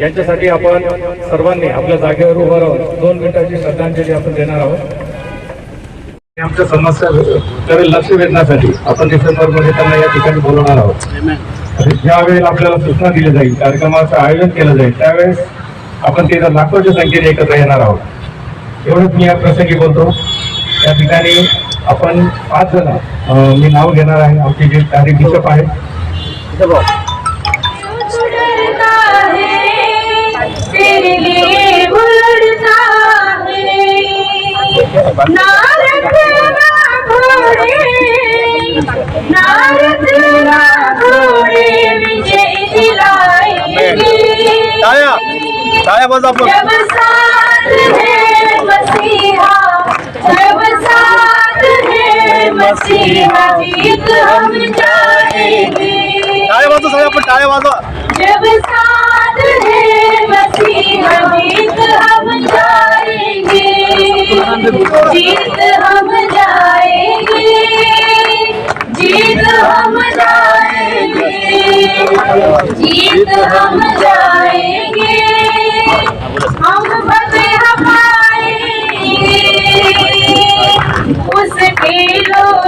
यांच्यासाठी आपण सर्वांनी आपल्या जागेवर उभं राहून दोन मिनिटाची श्रद्धांजली आपण देणार आहोत. आणि आमच्या समस्याकडे लक्ष वेधण्यासाठी आपण डिसेंबरमध्ये त्यांना या ठिकाणी बोलवणार आहोत. ज्यावेळेला आपल्याला सूचना दिली जाईल कार्यक्रमाचं आयोजन केलं जाईल त्यावेळेस आपण तिथं लाखोच्या संख्येने एकत्र येणार आहोत. एवढंच मी या प्रसंगी बोलतो. त्या ठिकाणी आपण पाच जण मी नाव घेणार आहे. आमचे जे कार्य बिशप आहेत टाळ्या टाळ्या वाजवा आपण टाळ्या वाजवा सगळे आपण टाळ्या वाजवा जब साथ है मसीहा जीत हम जाएंगे जीत हम जाएंगे। जीत हम जाएंगे। हम फतेह पाएंगे उसके लोगों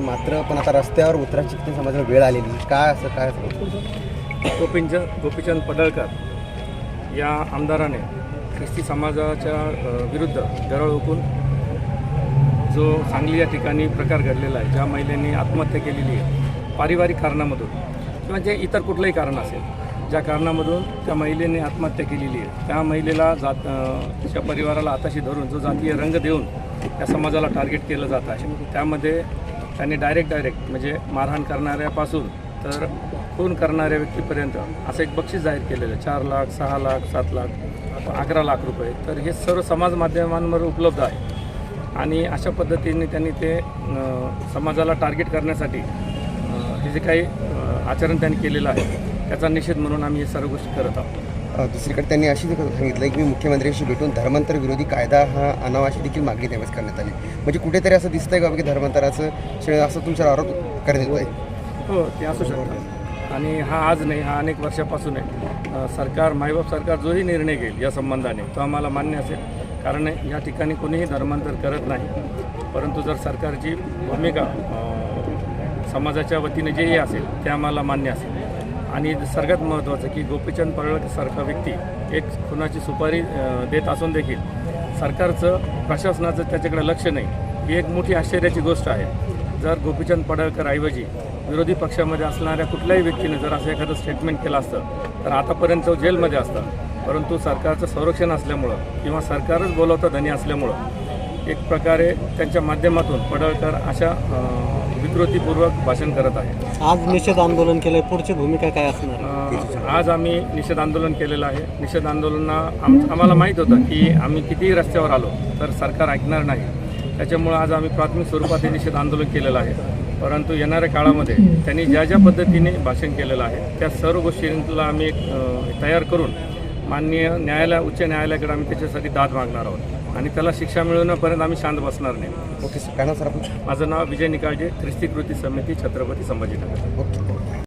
मात्र पण आता रस्त्यावर उतराची किती समाजाला वेळ आलेली काय असं काय असं? गोपीचंद गोपीचंद पडळकर या आमदाराने ख्रिस्ती समाजाच्या विरुद्ध दरळ ओकून जो सांगली या ठिकाणी प्रकार घडलेला आहे ज्या महिलेने आत्महत्या केलेली आहे पारिवारिक कारणामधून किंवा जे इतर कुठलंही कारण असेल ज्या कारणामधून त्या महिलेने आत्महत्या केलेली आहे. त्या महिलेला जात तिच्या परिवाराला आताशी धरून जो जातीय रंग देऊन त्या समाजाला टार्गेट केलं जात आहे. त्यामध्ये त्यांनी डायरेक्ट डायरेक्ट म्हणजे मारहाण करणाऱ्यापासून तर खून करणाऱ्या व्यक्तीपर्यंत असं एक बक्षीस जाहीर केलेलं आहे. चार लाख सहा लाख सात लाख अकरा लाख रुपये. तर हे सर्व समाज माध्यमांवर उपलब्ध आहे. आणि अशा पद्धतीने त्यांनी ते समाजाला टार्गेट करण्यासाठी जे काही आचरण त्यांनी केलेलं आहे त्याचा निषेध म्हणून आम्ही हे सर्व गोष्टी करत आहोत. दुसरीकडे त्यांनी अशी देखील सांगितलं की मी मुख्यमंत्र्यांशी भेटून धर्मांतर विरोधी कायदा हा आणावा अशी देखील मागणी त्यावेळेस करण्यात आली. म्हणजे कुठेतरी असं दिसतंय का की धर्मांतराचं श्रेय असं तुमच्यावर आरोप करण्यात येतोय? हो ते असू शकतात आणि हा आज नाही हा अनेक वर्षापासून आहे. सरकार मायबाप सरकार जोही निर्णय घेईल या संबंधाने तो आम्हाला मान्य असेल. कारण या ठिकाणी कोणीही धर्मांतर करत नाही. परंतु जर सरकारची भूमिका समाजाच्या वतीने जेही असेल ते आम्हाला मान्य असेल. आणि सर्वात महत्त्वाचं की गोपीचंद पडळकरसारखा व्यक्ती एक खुनाची सुपारी देत असून देखील सरकारचं प्रशासनाचं त्याच्याकडे लक्ष नाही. ही एक मोठी आश्चर्याची गोष्ट आहे. जर गोपीचंद पडळकर ऐवजी विरोधी पक्षामध्ये असणाऱ्या कुठल्याही व्यक्तीने जर असं एखादं स्टेटमेंट केलं असतं तर आतापर्यंत जेलमध्ये असतं. परंतु सरकारचं संरक्षण असल्यामुळं किंवा सरकारच बोलवतं धनी असल्यामुळं एक प्रकारे त्यांच्या माध्यमातून पडळकर अशा विकृतीपूर्वक भाषण करत आहे आज निषेध आंदोलन केलंय पुढची भूमिका काय असणार? आज आम्ही निषेध आंदोलन केलेलं आहे. निषेध आंदोलना आम आम्हाला माहीत होतं की आम्ही कितीही रस्त्यावर आलो तर सरकार ऐकणार नाही. त्याच्यामुळं आज आम्ही प्राथमिक स्वरूपात हे निषेध आंदोलन केलेलं आहे. परंतु येणाऱ्या काळामध्ये त्यांनी ज्या ज्या पद्धतीने भाषण केलेलं आहे त्या सर्व गोष्टींना आम्ही तयार करून माननीय न्यायालय उच्च न्यायालयाकडे आम्ही त्याच्यासाठी दाद मागणार आहोत. आणि त्याला शिक्षा मिळवण्यापर्यंत आम्ही शांत बसणार नाही. ओके सर काय नाव सर माझं नाव विजय निकाळजे ख्रिस्ती कृती समिती छत्रपती संभाजीनगर. ओके.